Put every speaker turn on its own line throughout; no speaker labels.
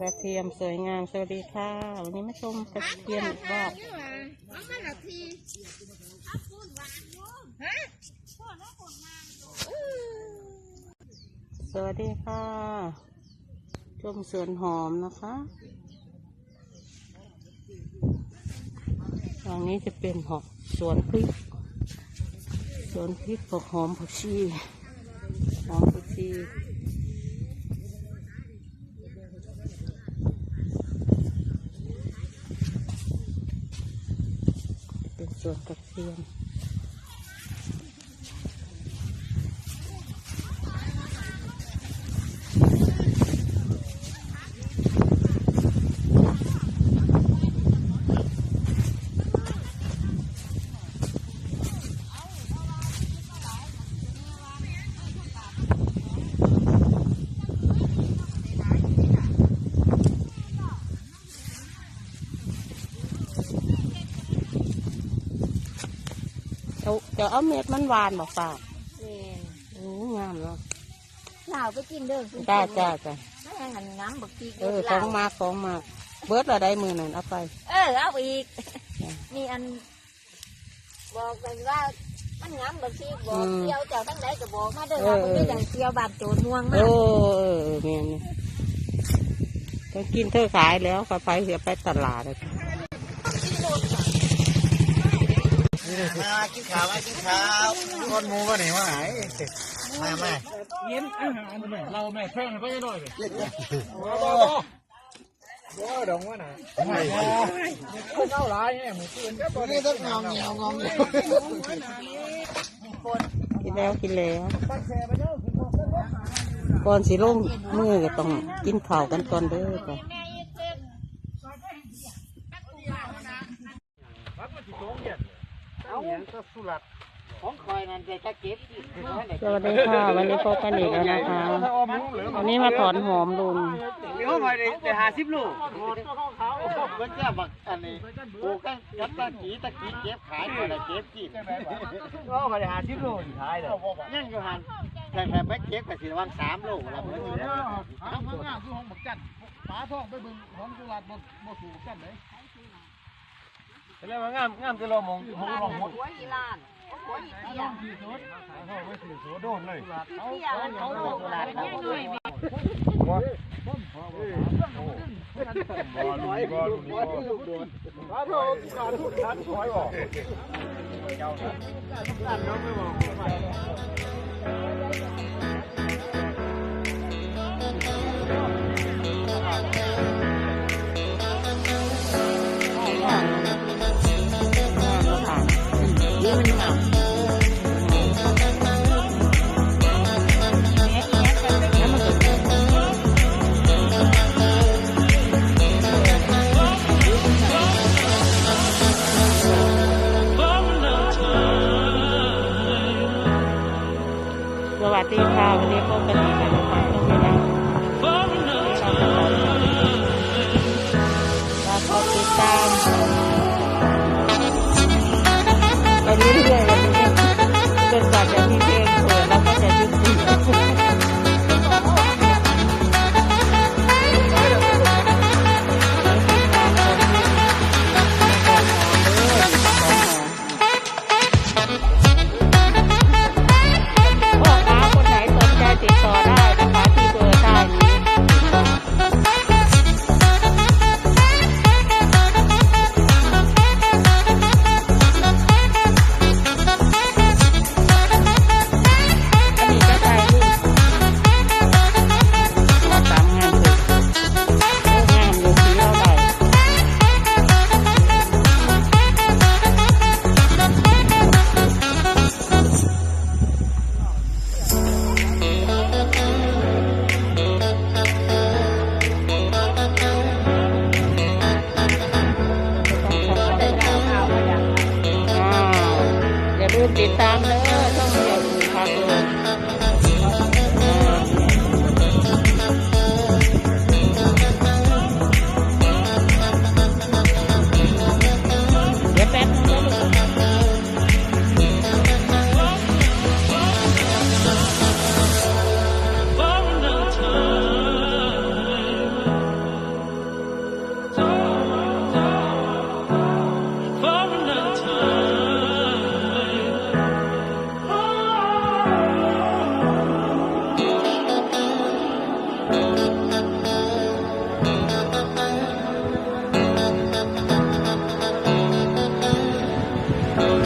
กระเทียมสวยงามสวัสดีค่ะวันนี้มาชมกระเทียมอีกรอบสวัสดีค่ะชมสวนหอมนะคะทางนี้จะเป็นหอกสวนพริก สวนพริกผักหอมผักชีหอมผักชี เป็ นสวนกระเทียมเอาเดี๋ยวเอาเม็ดมันหวานบอกฝาก
แม่น
โอ้งามเนาะ
ลาวไปกินเด้อ
จ้าจ้าจ้า
ถ้าแห้งหันน้ำบักพี
เออของมากของมากเบิร์ดละได้มือนั่นเอาไป
เออเอาอีกมีอัน บอกกันว่ามันงำบักพีบอกเที่ยวเจ้าทั้งใดก็บอกมาเด้อว่าบ่มีอย่างเที่ยวบาดโจรม่วง
เอ
มา
อเออเออเมียนี่ก็กินเธอขายแล้วก็ไปเสียไปตลาดเลย
มากินข้าวมากินข้าวก้อนหมูมาไหนมาไหนมามา
เย็นอาหารแม่เราแม่แพงก็ยังน้อยเลย
โอ้
โอ้ดองว่าน่ะ
ไม่
เท่าไรเนี่ยหมูปืนก็
นี่ต้องงองเงียวงองเงียว
กินแล้วกินแล้วก่อนสิลงมือก็ต้องกินข้าวกันก่อนเด้อก่อน
เอาก็ สุรัตของคอยนั่นจะเก็บ
สวัสดีค่ะ วันนี้พบกันอีกแล้วนะคะวันนี้มาถอนหอมลุง
เดี๋ยวมาได้หาสิบลูกเขาเพิ่นจะบักอันนี้ปลูกกันกับตะกี้ตะกี้เก็บขายก่อนเก็บจีบก็มาได้หาสิบลูกขายเลยยังอยู่หันแต่แค่ไปเก็บก็สิวันสามลูกแล้วมันอยู่แล้ว
หางงามคือห้องบักจันปลาทองไปบึงห้องกุหลาบบ่บ่สูงกันเลย
แล้วงามงามจะรอมองมองลองหมด
หัวอีลานหัวอีเตี้ย
ที่สุดเอาไว้สื่อโสโดนเลย
อีเตี้ยมันเขาบอกว่าแม่น้อย
บ่ลุยบ่ลุยบ่ปลาทองขาดทุกขาดถอยบ่
นี่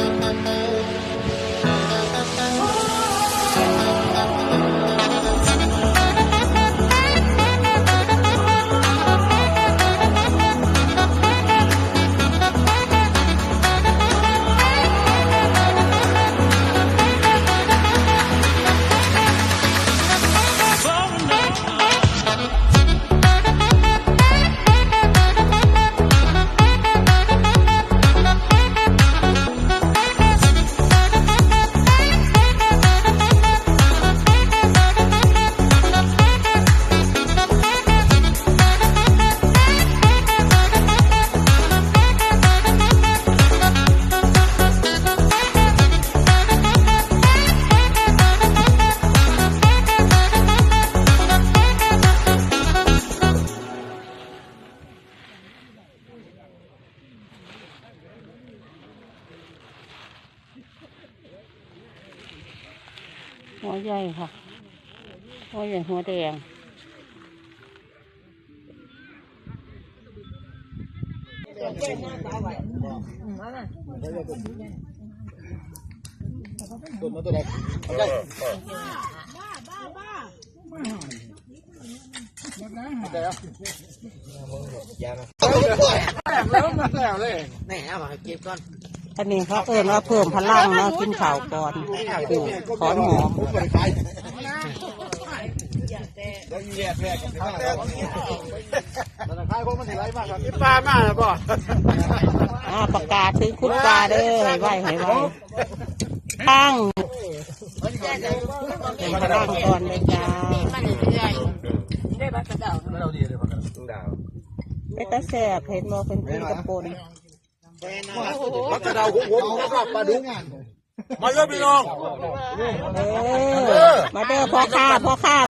Thank you. หัวใหญ่ค่ะ หัวใหญ่หัวแดง
ต้นมาตัวใดเอาได้แล้วมาแล้วเลย
แม่เอามาเก็บก่อน
อันนี้เขาเอิญว่าเพิ่มพลังเนาะกินข้าวก่อนปลูกขอนหอม
ผมไปขายแล้วแยกแยกกันข้าวแล้วมันขายของมันสิไรมากครับปลามากแล้วก็
อ่าประกาศถึงคุณตาเด้อให้ไว้ให้ไว้ตั้งเป็นพลังก่อนเลยจ้า
มันเรื่อยๆได้บักกระเดา
เราดีเลยครับดาว
ไปตาแสบเห็นบ่เป็นกินกระปน
มันกระดาวของผมนะครับปลาดุกมาเริ่มพี่น้อง
เออ มาเด้อพ่อค้าพ่อค้า